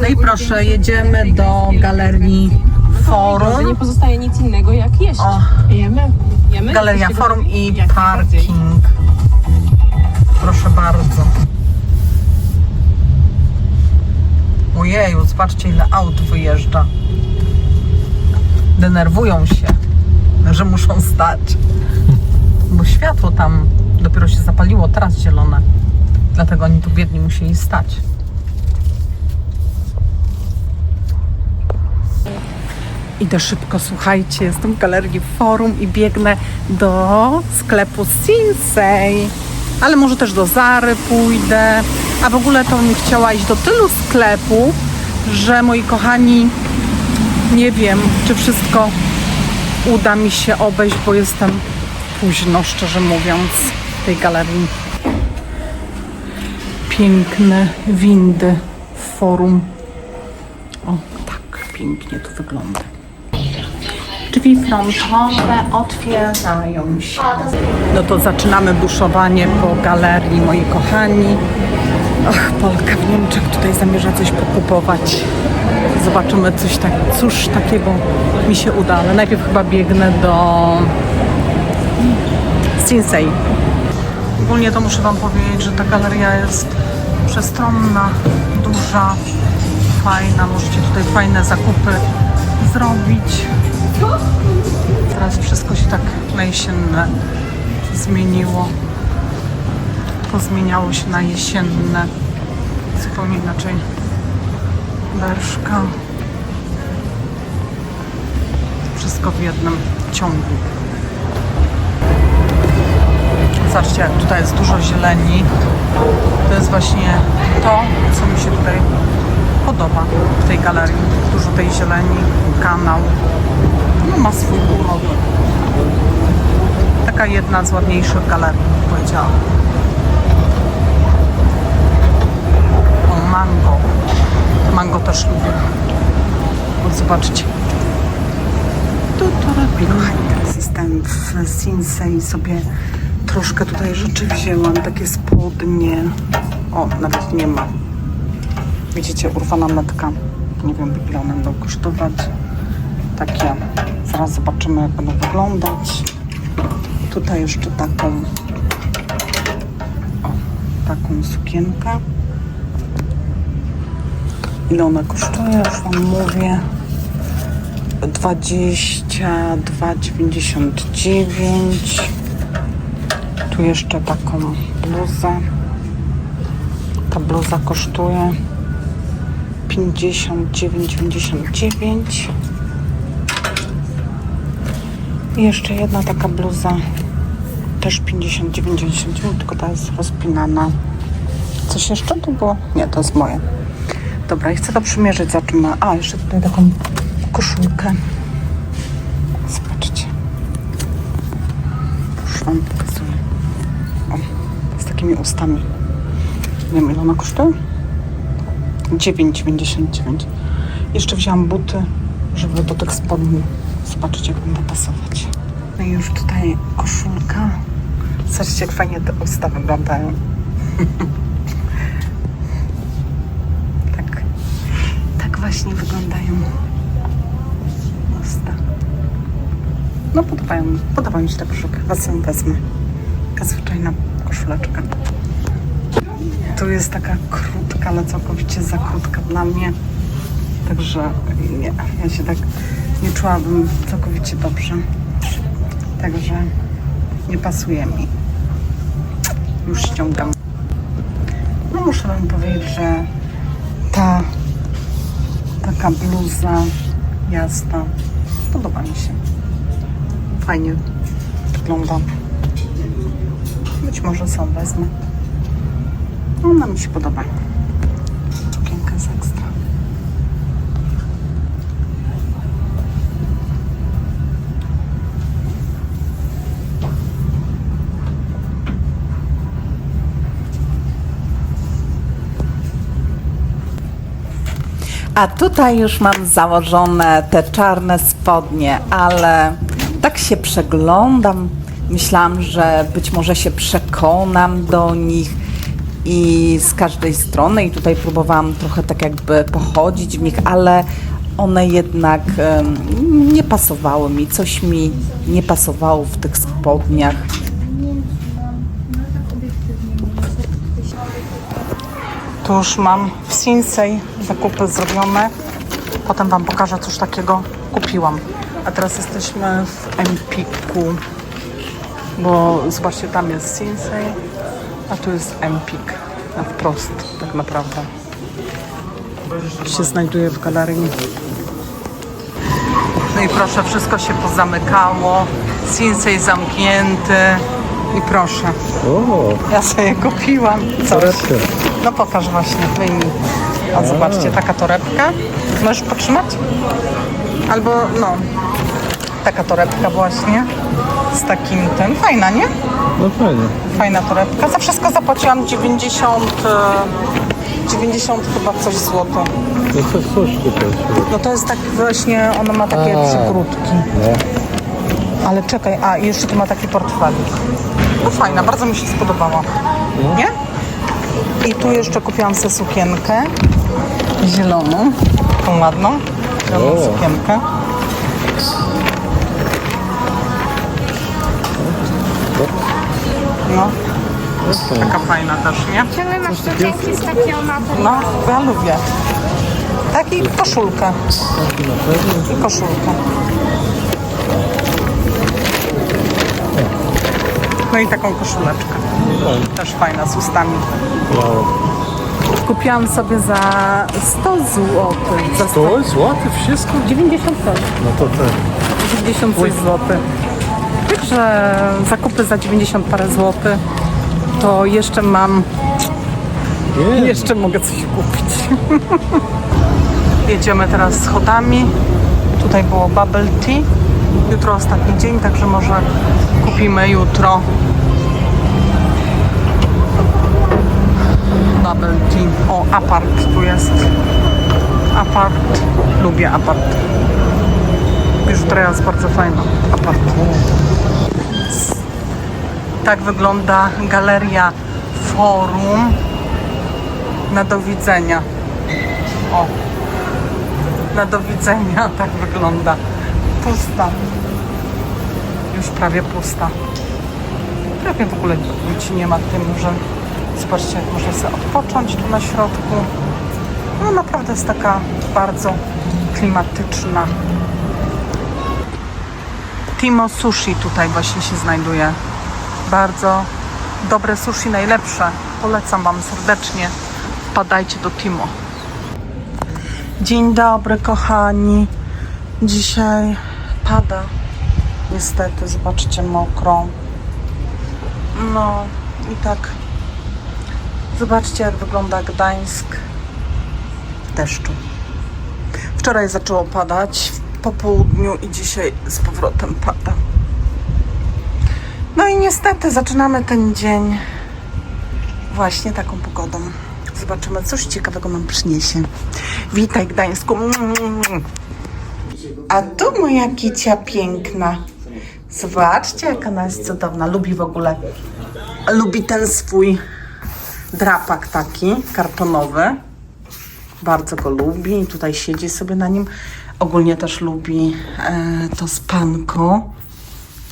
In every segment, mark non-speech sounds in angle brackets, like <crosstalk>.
No i proszę, jedziemy do galerii Forum. nie pozostaje nic innego jak jeść. O, Jemy. Jemy. Galeria Forum i Jak najbardziej. parking. Proszę bardzo. Ojeju, zobaczcie ile aut wyjeżdża. Denerwują się, że muszą stać. Bo światło tam dopiero się zapaliło, teraz zielone. Dlatego oni tu biedni musieli stać. Idę szybko, słuchajcie, jestem w galerii Forum i biegnę do sklepu Sinsei. Ale może też do Zary pójdę. A w ogóle to bym chciała iść do tylu sklepów, że moi kochani, nie wiem, czy wszystko uda mi się obejść, bo jestem późno, szczerze mówiąc, w tej galerii. Piękne windy w Forum. O, tak pięknie to wygląda. Drzwi frontowe otwierają się. No to zaczynamy buszowanie po galerii, moi kochani. Ach, Polka w Niemczech tutaj zamierza coś pokupować. Zobaczymy coś tak, cóż takiego mi się uda, ale najpierw chyba biegnę do Sinsei. Ogólnie to muszę Wam powiedzieć, że ta galeria jest przestronna, duża, fajna. Możecie tutaj fajne zakupy zrobić. Teraz wszystko się tak na jesienne zmieniło. Pozmieniało się na jesienne. Zupełnie inaczej. Berszka. Wszystko w jednym ciągu. Zobaczcie, tutaj jest dużo zieleni. To jest właśnie to, co mi się tutaj podoba w tej galerii. Dużo tej zieleni, kanał. No, ma swój urok. Taka jedna z ładniejszych galerii, bym powiedziała. O, mango. Mango też lubię. O, zobaczcie. Tu, tu. Kochani, teraz jestem w Sinsei sobie troszkę tutaj rzeczy wzięłam. Takie spodnie. O, nawet nie ma. Widzicie, urwana metka. Nie wiem, ile one będą kosztować. Takie. Zaraz zobaczymy, jak będą wyglądać. Tutaj jeszcze taką o, taką sukienkę. Ile ona kosztuje? Już Wam mówię. 22,99. Tu jeszcze taką bluzę. Ta bluza kosztuje 59,99. I jeszcze jedna taka bluza, też 59,99, tylko ta jest rozpinana. Coś jeszcze tu było? Nie, to jest moje. Dobra, i chcę to przymierzyć, zobaczymy. A, jeszcze tutaj taką koszulkę. Zobaczcie. Już Wam pokazuję. O, z takimi ustami. Nie wiem, ile ona kosztuje? 9,99. Jeszcze wzięłam buty, żeby do tych spodni zobaczyć, jak będą pasować. No i już tutaj koszulka. Zobaczcie, jak fajnie te usta wyglądają. <laughs> tak, tak właśnie wyglądają usta. No podobają mi, podoba mi się ta koszulka. Was ją wezmę. Taka zwyczajna koszuleczka. Tu jest taka krótka, ale całkowicie za krótka dla mnie. Także nie, ja się tak nie czułabym całkowicie dobrze. Także nie pasuje mi. Już ściągam. No muszę wam powiedzieć, że ta taka bluza jasna podoba mi się. Fajnie wygląda. Być może są wezmę. Ona mi się podoba. Sukienka jest ekstra. A tutaj już mam założone te czarne spodnie, ale tak się przeglądam. Myślałam, że być może się przekonam do nich. I z każdej strony i tutaj próbowałam trochę tak jakby pochodzić w nich, ale one jednak nie pasowały mi, coś mi nie pasowało w tych spodniach. Tu już mam w Sinsei zakupy zrobione. Potem Wam pokażę, coś takiego kupiłam. A teraz jesteśmy w Empiku. Bo zobaczcie, tam jest Sinsei, a tu jest Empik. Na wprost, tak naprawdę. Się znajduje w galerii. No i proszę, wszystko się pozamykało. Sinsei zamknięty. I proszę, O, ja sobie kupiłam coś. torebkę. No pokaż właśnie, wyjmij. O, zobaczcie, taka torebka. Możesz potrzymać? Albo, no, taka torebka właśnie. Z takim tym. Fajna, nie? No fajnie. Fajna torebka. Za wszystko zapłaciłam 90, e, 90 chyba coś złoto. No to coś tutaj. No to jest tak właśnie, ona ma takie A. przykrótki. No. Ale czekaj, a jeszcze tu ma taki portfelik. No fajna, bardzo mi się spodobała. Nie? I tu jeszcze kupiłam sobie sukienkę zieloną, tą ładną, zieloną sukienkę. No, No taka fajna też, nie? Ciągle masz sukienki z takiego materiału. No, ja lubię. Tak i koszulkę. I koszulkę. No i taką koszuleczkę. Fajnie. Też fajna z ustami. Wow. Kupiłam sobie za 100 zł. Za 100, To jest złoty wszystko? 90 zł. No to tak. 90 zł. Także zakupy za 90 parę złotych. To jeszcze mam, Nie. jeszcze mogę coś kupić. <laughs> Jedziemy teraz schodami. Tutaj było bubble tea. Jutro ostatni dzień, także może kupimy jutro bubble tea. O, apart tu jest. Apart. Lubię apart. Już jest bardzo fajna. Apart. Tak wygląda galeria forum. Na do widzenia. O. Na do widzenia <laughs> tak wygląda. Pusta. Już prawie pusta. Prawie w ogóle ludzi nie ma tym, że zobaczcie, jak można sobie odpocząć tu na środku. No naprawdę jest taka bardzo klimatyczna. Timo Sushi tutaj właśnie się znajduje. Bardzo dobre sushi, najlepsze. Polecam Wam serdecznie. Wpadajcie do Timo. Dzień dobry, kochani. Dzisiaj pada. Niestety, zobaczcie, mokro. No i tak. Zobaczcie, jak wygląda Gdańsk w deszczu. Wczoraj zaczęło padać po południu i dzisiaj z powrotem pada. No i niestety zaczynamy ten dzień właśnie taką pogodą. Zobaczymy, coś ciekawego nam przyniesie. Witaj Gdańsku. A tu moja kicia piękna. Zobaczcie, jaka ona jest cudowna. Lubi w ogóle, lubi ten swój drapak taki kartonowy. Bardzo go lubi i tutaj siedzi sobie na nim. Ogólnie też lubi e, to spanko,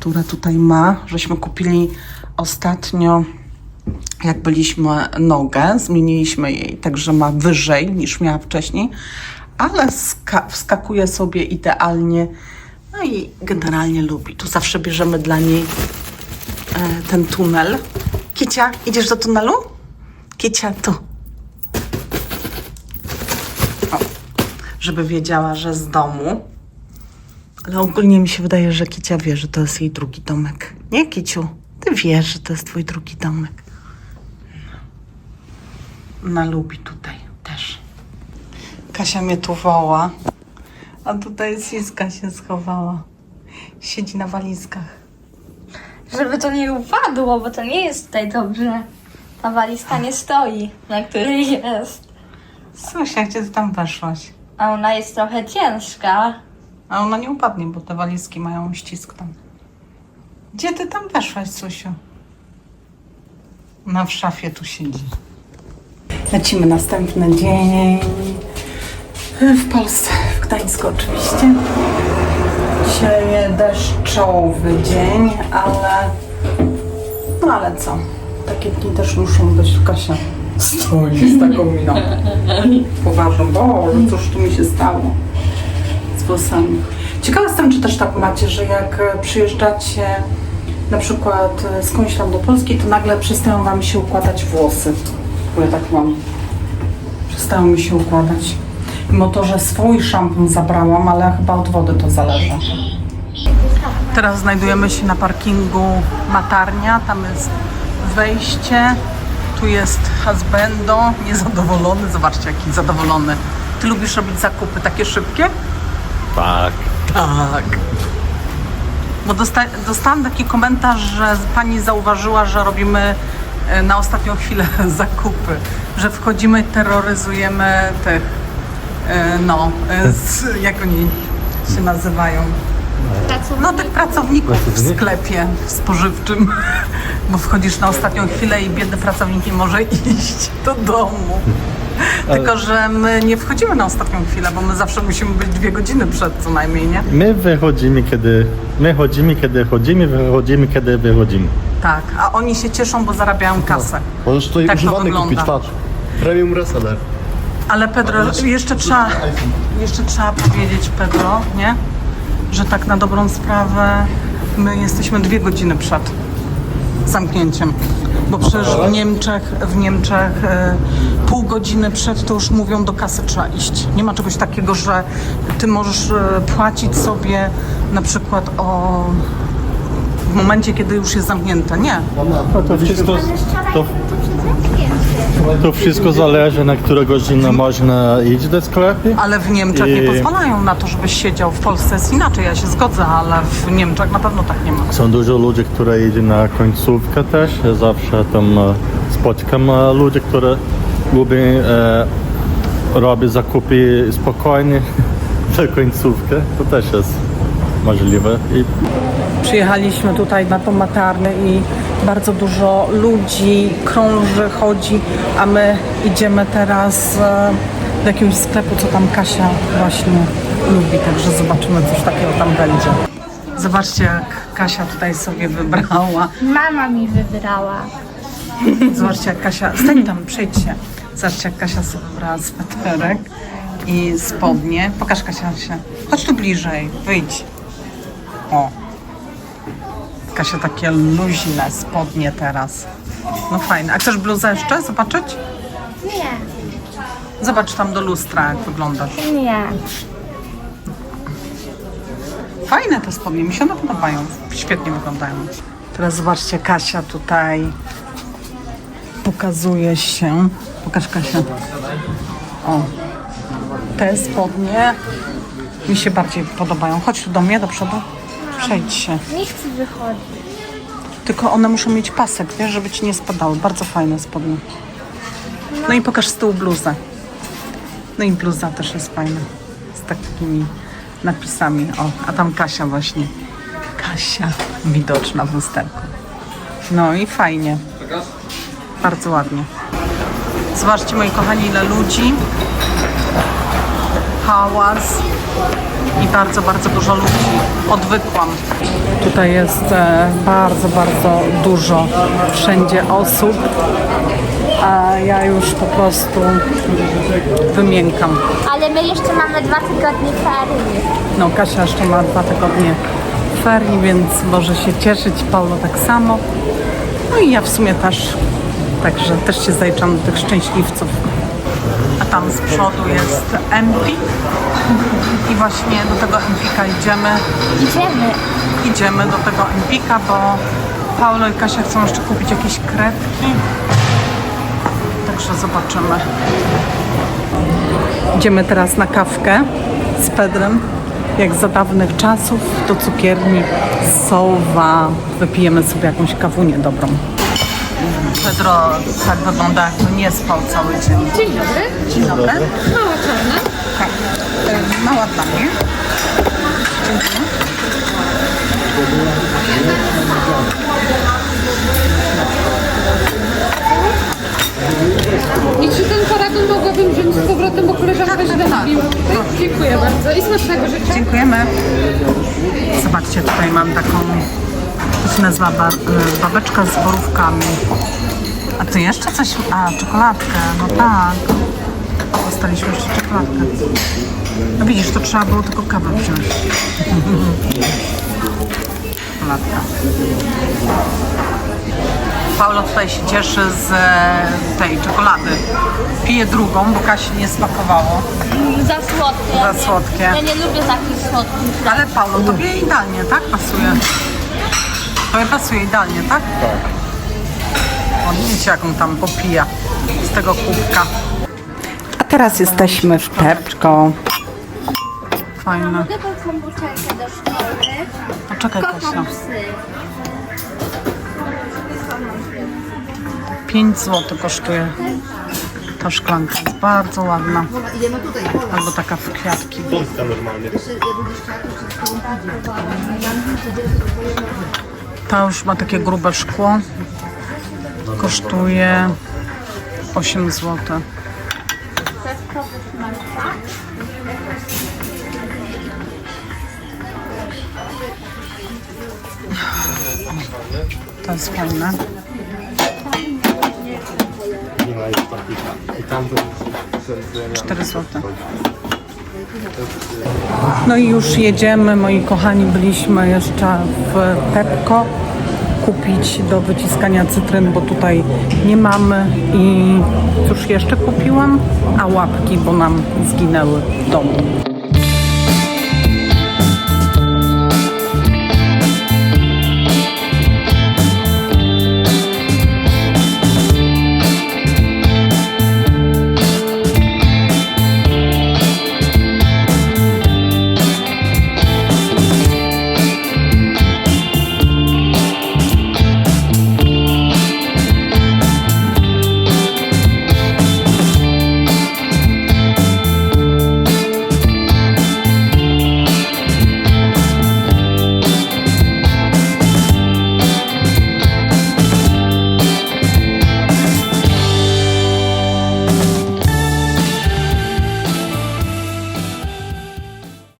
które tutaj ma. Żeśmy kupili ostatnio, jak byliśmy nogę, zmieniliśmy jej, także ma wyżej niż miała wcześniej, ale ska- wskakuje sobie idealnie. No i generalnie lubi. Tu zawsze bierzemy dla niej e, ten tunel. Kicia, idziesz do tunelu? Kicia, tu. żeby wiedziała, że z domu. Ale ogólnie mi się wydaje, że Kicia wie, że to jest jej drugi domek. Nie, Kiciu? Ty wiesz, że to jest twój drugi domek. Ona lubi tutaj też. Kasia mnie tu woła, a tutaj Siska się schowała. Siedzi na walizkach. Żeby to nie upadło, bo to nie jest tutaj dobrze. Ta walizka nie stoi, na której jest. Słyszę, gdzie ty tam weszłaś. A ona jest trochę ciężka. A ona nie upadnie, bo te walizki mają ścisk tam. Gdzie ty tam weszłaś, Susiu? Ona w szafie tu siedzi. Lecimy następny dzień w Polsce, w Gdańsku oczywiście. Dzisiaj deszczowy dzień, ale no ale co? Takie dni też muszą być. Kasia stoi z taką miną. Poważną, bo cóż tu mi się stało włosami. Ciekawa jestem, czy też tak macie, że jak e, przyjeżdżacie na przykład e, skądś tam do Polski, to nagle przestają wam się układać włosy. Bo ja tak mam. Przestają mi się układać. Mimo to, że swój szampon zabrałam, ale chyba od wody to zależy. Teraz znajdujemy się na parkingu Matarnia. Tam jest wejście. Tu jest husbando, niezadowolony. Zobaczcie, jaki zadowolony. Ty lubisz robić zakupy takie szybkie? Tak. Tak. Bo dosta- dostałam taki komentarz, że pani zauważyła, że robimy e, na ostatnią chwilę <laughs> zakupy, że wchodzimy, terroryzujemy tych, e, no, e, z, jak oni się nazywają? No tych pracowników w sklepie spożywczym, <laughs> bo wchodzisz na ostatnią chwilę i biedny pracownik nie może <laughs> iść do domu. <laughs> Tylko, że my nie wchodzimy na ostatnią chwilę, bo my zawsze musimy być dwie godziny przed co najmniej, nie? My wychodzimy, kiedy... My chodzimy, kiedy chodzimy, wychodzimy, kiedy wychodzimy. Tak, a oni się cieszą, bo zarabiają kasę. Możesz tutaj Tak to używany wygląda. kupić, patrz. Premium reseller. Ale Pedro, jeszcze trzeba, jeszcze trzeba powiedzieć Pedro, nie? Że tak na dobrą sprawę my jesteśmy dwie godziny przed zamknięciem. Bo przecież w Niemczech, w Niemczech e, pół godziny przed to już mówią do kasy trzeba iść. Nie ma czegoś takiego, że ty możesz e, płacić sobie na przykład o w momencie, kiedy już jest zamknięte. Nie. No to wszystko, to, to wszystko zależy, na którą godzinę można iść do sklepu. Ale w Niemczech nie I- pozwalają na to, żebyś siedział. W Polsce jest inaczej, ja się zgodzę, ale w Niemczech na pewno tak nie ma. Są dużo ludzi, które idzie na końcówkę też. Ja zawsze tam e, spotykam e, ludzi, które lubią e, robić zakupy spokojnie <laughs> na końcówkę. To też jest możliwe. I Przyjechaliśmy tutaj na tą matarnię i bardzo dużo ludzi krąży, chodzi, a my idziemy teraz e, do jakiegoś sklepu, co tam Kasia właśnie lubi, także zobaczymy, coś takiego tam będzie. Zobaczcie, jak Kasia tutaj sobie wybrała. Mama mi wybrała. Zobaczcie, jak Kasia. Stań tam, przejdź się. Zobaczcie, jak Kasia sobie wybrała sweterek i spodnie. Pokaż Kasia się. Chodź tu bliżej, wyjdź. O. Kasia takie luźne spodnie teraz. No fajne. A chcesz bluzę jeszcze zobaczyć? Nie, Zobacz tam do lustra, jak wyglądasz. nie. Fajne te spodnie, mi się one podobają. Świetnie wyglądają. Teraz zobaczcie, Kasia tutaj pokazuje się. Pokaż Kasia. O. Te spodnie mi się bardziej podobają. Chodź tu do mnie, do przodu. Przejdź się. Nie chcę wychodzić. Tylko one muszą mieć pasek, wiesz, żeby ci nie spadały. Bardzo fajne spodnie. No i pokaż z tyłu bluzę. No i bluza też jest fajna. Z takimi napisami. O, a tam Kasia właśnie. Kasia widoczna w lusterku. No i fajnie. Bardzo ładnie. Zobaczcie moi kochani ile ludzi. Hałas i bardzo, bardzo dużo ludzi. Odwykłam. Tutaj jest e, bardzo, bardzo dużo wszędzie osób, a ja już po prostu wymiękam. Ale my jeszcze mamy dwa tygodnie ferii. No, Kasia jeszcze ma dwa tygodnie ferii, więc może się cieszyć. Paulo tak samo. No i ja w sumie też. Także też się zaliczam do tych szczęśliwców. A tam z przodu jest Empik. I właśnie do tego Empika idziemy. Idziemy. Idziemy do tego Empika, bo Paulo i Kasia chcą jeszcze kupić jakieś kredki. Także zobaczymy. Idziemy teraz na kawkę z Pedrem, jak za dawnych czasów, do cukierni Sowa. Wypijemy sobie jakąś kawunię dobrą. Pedro tak wygląda, jakby nie spał cały dzień. Dzień dobry. Dzień dobry. Mała czarna. Tak. Mała dla mnie. Dziękuję. I czy ten paragon mogłabym wziąć z powrotem, bo koleżanka się zamówiła tutaj? Dziękuję bardzo i smacznego życzę. Dziękujemy. Zobaczcie, tutaj mam taką, to się nazywa bar, y, babeczka z borówkami. A tu jeszcze coś? A, czekoladkę, no tak. Dostaliśmy jeszcze czekoladkę. No widzisz, to trzeba było tylko kawę wziąć. Czekoladka. Paulo tutaj się cieszy z e, tej czekolady. Pije drugą, bo Kasi nie smakowało. Za słodkie. Za słodkie. Ja nie lubię takich słodkich. Ale Paulo, tobie idealnie, tak? Pasuje. Tobie pasuje idealnie, tak? Tak. On widzicie, jaką tam popija z tego kubka. A teraz jesteśmy w Pepko. Fajne. Mogę do szkoły? Poczekaj, Kasia. Kocham psy. 5 zł kosztuje ta szklanka. Jest bardzo ładna. Albo taka w kwiatki. Ta już ma takie grube szkło. Kosztuje 8 zł. Jest fajne. Nie ma już takich. I tam to 4 zł. No i już jedziemy, moi kochani, byliśmy jeszcze w Pepko kupić do wyciskania cytryn, bo tutaj nie mamy i cóż jeszcze kupiłam? A łapki, bo nam zginęły w domu.